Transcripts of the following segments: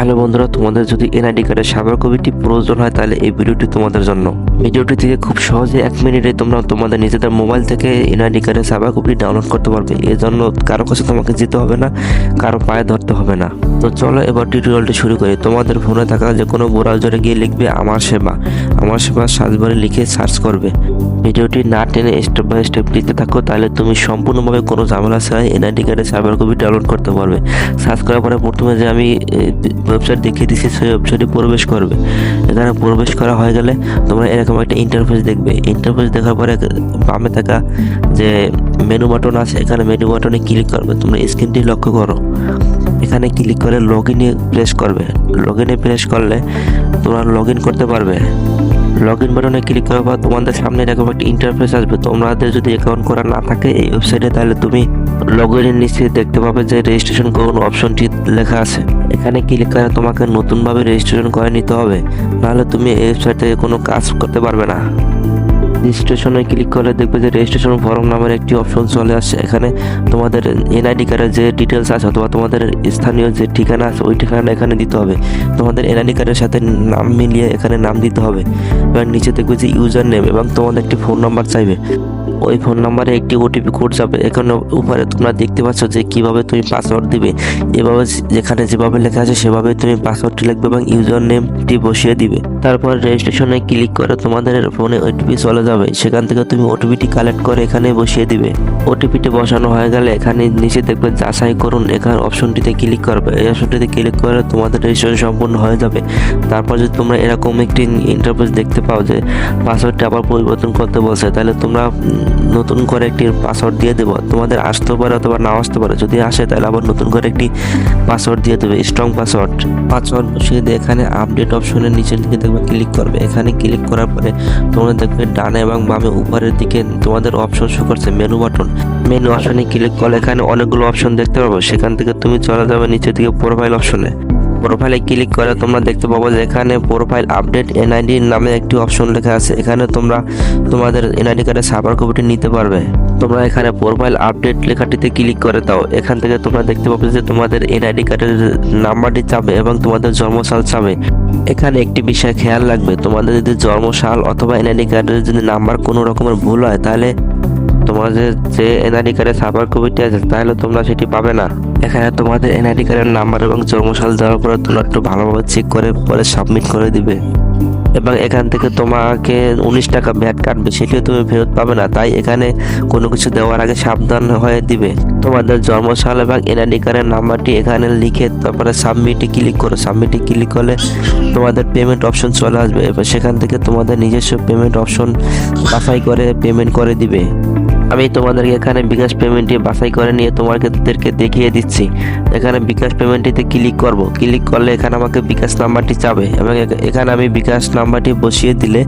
Hello বন্ধুরা, তোমাদের যদি এনআইডি কার্ডের সাবার কপিটি প্রয়োজন হয়, তাহলে এই ভিডিওটি তোমাদের জন্য। ভিডিওটি থেকে খুব সহজে এক মিনিটে তোমরা তোমাদের নিজেদের মোবাইল থেকে এনআইডি কার্ডের সাবার কপি ডাউনলোড করতে পারবে। এর জন্য কারও কাছে তোমাকে যেতে হবে না, কারও পায়ে ধরতে হবে না। তো চলো এবার টিউটোরিয়ালটি শুরু করি। তোমাদের ফোনে থাকা যে কোনো ব্রাউজারে গিয়ে লিখবে আমার সেবা। আমার সেবা সার্চবারে লিখে সার্চ করবে। ভিডিওটি না টেনে স্টেপ বাই স্টেপ দিতে থাকো, তাহলে তুমি সম্পূর্ণভাবে কোনো ঝামেলা ছাড়াই এনআইডি কার্ডের সাইবার কপি ডাউনলোড করতে পারবে। সার্চ করার পরে প্রথমে যে আমি ওয়েবসাইট দেখিয়ে দিচ্ছি সেই ওয়েবসাইটে প্রবেশ করবে। এখানে প্রবেশ করা হয়ে গেলে তোমরা এরকম একটা ইন্টারফেস দেখবে। ইন্টারফেস দেখার পরে বামে থাকা যে মেনু বাটন আছে, এখানে মেনু বাটনে ক্লিক করবে। তোমরা স্ক্রিনটি লক্ষ্য করো। এখানে ক্লিক করে লগ ইনে প্রেস করবে। লগ ইনে প্রেস করলে তোমরা লগ ইন করতে পারবে। লগ ইন বাটনে ক্লিক করার পর তোমাদের সামনে এরকম একটা ইন্টারফেস আসবে। তোমাদের যদি অ্যাকাউন্ট করা না থাকে এই ওয়েবসাইটে তাহলে তুমি লগ ইনের নিচে দেখতে পাবে যে রেজিস্ট্রেশন করুন অপশনটি লেখা আছে। এখানে ক্লিক করে তোমাকে নতুনভাবে রেজিস্ট্রেশন করে নিতে হবে। নাহলে তুমি এই ওয়েবসাইটে কোনো কাজ করতে পারবে না। রেজিস্ট্রেশনে ক্লিক করলে দেখবে যে রেজিস্ট্রেশন ফর্ম নামের একটি অপশন চলে আসছে এখানে তোমাদের এনআইডি কার্ডের যে ডিটেলস আছে অথবা তোমাদের স্থানীয় যে ঠিকানা আছে, ওই ঠিকানা এখানে দিতে হবে। তোমাদের এনআইডি কার্ডের সাথে নাম মিলিয়ে এখানে নাম দিতে হবে। এবার নিচে দেখবে যে ইউজার নেম এবং তোমাদের একটি ফোন নাম্বার চাইবে। ওই ফোন নাম্বারে একটি ওটিপি কোড যাবে। এখানে উপরে তোমরা দেখতে পাচ্ছ যে কীভাবে তুমি পাসওয়ার্ড দিবে। এভাবে যেখানে যেভাবে লেখা আছে সেভাবে তুমি পাসওয়ার্ডটি লিখবে এবং ইউজার নেমটি বসিয়ে দিবে। তারপর রেজিস্ট্রেশনে ক্লিক করে তোমাদের ফোনে ওটিপি চলে যাবে। সেখান থেকে তুমি ওটিপিটি কালেক্ট করে এখানে বসিয়ে দিবে। ওটিপিটি বসানো হয়ে গেলে এখানে নিচে দেখবে যাচাই করুন। এখানে অপশনটিতে ক্লিক করবে। এই অপশনটিতে ক্লিক করে তোমাদের রেজিস্ট্রেশন সম্পূর্ণ হয়ে যাবে। তারপর যদি তোমরা এরকম একটি ইন্টারফেস দেখতে পাও যে পাসওয়ার্ডটি আবার পরিবর্তন করতে বলছে, তাহলে তোমরা নতুন করে একটি পাসওয়ার্ড দিয়ে দেবো। তোমাদের আসতেও পারে অথবা নাও আসতে পারে। যদি আসে, তাহলে আবার নতুন করে একটি পাসওয়ার্ড দিয়ে দেবে। স্ট্রং পাসওয়ার্ড পাসওয়ার্ড বসিয়ে দিয়ে এখানে আপডেট অপশনের নিচের দিকে দেখবে ক্লিক করবে। এখানে ক্লিক করার পরে তোমরা দেখবে ডানে এবং বামে উপরের দিকে তোমাদের অপশন শো করছে মেনু বাটন মেনু অপশনে ক্লিক করলে এখানে অনেকগুলো অপশন দেখতে পাবো। সেখান থেকে তুমি চলে যাবে নিচের দিকে প্রোফাইল অপশনে প্রোফাইলে ক্লিক করে তোমরা দেখতে পাবো যে এখানে প্রোফাইল আপডেট এনআইডি নামে একটি অপশন লেখা আছে। এখানে তোমরা তোমাদের এনআইডি কার্ডের সার্ভার কপিটি নিতে পারবে। তোমরা এখানে প্রোফাইল আপডেট লেখাটিতে ক্লিক করে দাও। এখান থেকে তোমরা দেখতে পাবে যে তোমাদের এনআইডি কার্ডের নাম্বারটি চাবে এবং তোমাদের জন্মসাল চাবে এখানে একটি বিষয় খেয়াল রাখবে, তোমাদের যদি জন্মসাল অথবা এনআইডি কার্ডের যদি নাম্বার কোনো রকমের ভুল হয়, তাহলে তোমাদের যে এনআইডি কার্ডের সার্ভার কপিটি আছে, তাহলে তোমরা সেটি পাবে না। এখানে তোমাদের এনআইডি কার্ডের নাম্বার এবং জন্মসাল দেওয়ার পরে তোমরা একটু ভালোভাবে চেক করে পরে সাবমিট করে দিবে। এবং এখান থেকে তোমাকে উনিশ টাকা ভ্যাট কাটবে, সেটিও তুমি ফেরত পাবে না। তাই এখানে কোনো কিছু দেওয়ার আগে সাবধান হয়ে দিবে। তোমাদের জন্মসাল এবং এনআইডি কার্ডের নাম্বারটি এখানে লিখে তারপরে সাবমিটে ক্লিক করো। সাবমিটে ক্লিক করলে তোমাদের পেমেন্ট অপশন চলে আসবে। এবার সেখান থেকে তোমাদের নিজস্ব পেমেন্ট অপশন বাছাই করে পেমেন্ট করে দিবে। আমি তোমাদেরকে এখানে বিকাশ পেমেন্টটি বাছাই করে নিয়ে তোমাদেরকে দেখিয়ে দিচ্ছি। এখানে বিকাশ পেমেন্টটিতে ক্লিক করব। ক্লিক করলে এখানে আমাকে বিকাশ নাম্বারটি চাবে এবং এখানে আমি বিকাশ নাম্বারটি বসিয়ে দিলে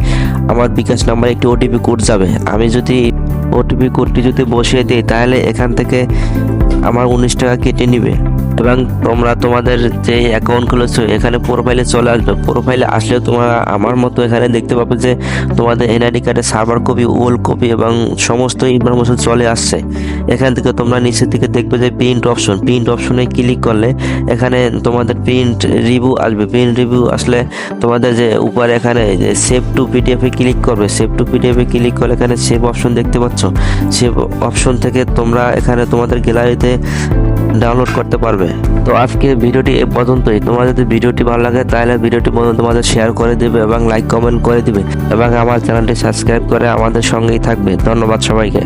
আমার বিকাশ নাম্বারে একটি ওটিপি কোড যাবে। আমি যদি ওটিপি কোডটি যদি বসিয়ে দিই, তাহলে এখান থেকে আমার উনিশ টাকা কেটে নিবে। এবং তোমরা তোমাদের যে অ্যাকাউন্ট খুলেছো, এখানে প্রোফাইলে চলে আসবে। প্রোফাইলে আসলে তোমরা আমার মতো এখানে দেখতে পাবে যে তোমাদের এনআইডি কার্ডের সার্ভার কপি ওল্ড কপি এবং সমস্ত ইনফরমেশন চলে আসছে। এখান থেকে তোমরা নিচের দিকে দেখবে যে প্রিন্ট অপশন প্রিন্ট অপশনে ক্লিক করলে এখানে তোমাদের প্রিন্ট রিভিউ আসবে। প্রিন্ট রিভিউ আসলে তোমাদের যে উপরে এখানে যে সেভ টু পিডিএফে ক্লিক করবে। সেভ টু পিডিএফে ক্লিক করলে এখানে সেভ অপশন দেখতে পাচ্ছ। সেভ অপশন থেকে তোমরা এখানে তোমাদের গ্যালারিতে ডাউনলোড করতে পারবে। তো আজকে ভিডিওটি এ পর্যন্তই। তোমার যদি ভিডিওটি ভালো লাগে, তাহলে ভিডিওটি বন্ধু তোমাদের শেয়ার করে দিবে এবং লাইক কমেন্ট করে দিবে এবং আমার চ্যানেলটি সাবস্ক্রাইব করে আমাদের সঙ্গেই থাকবে। ধন্যবাদ সবাইকে।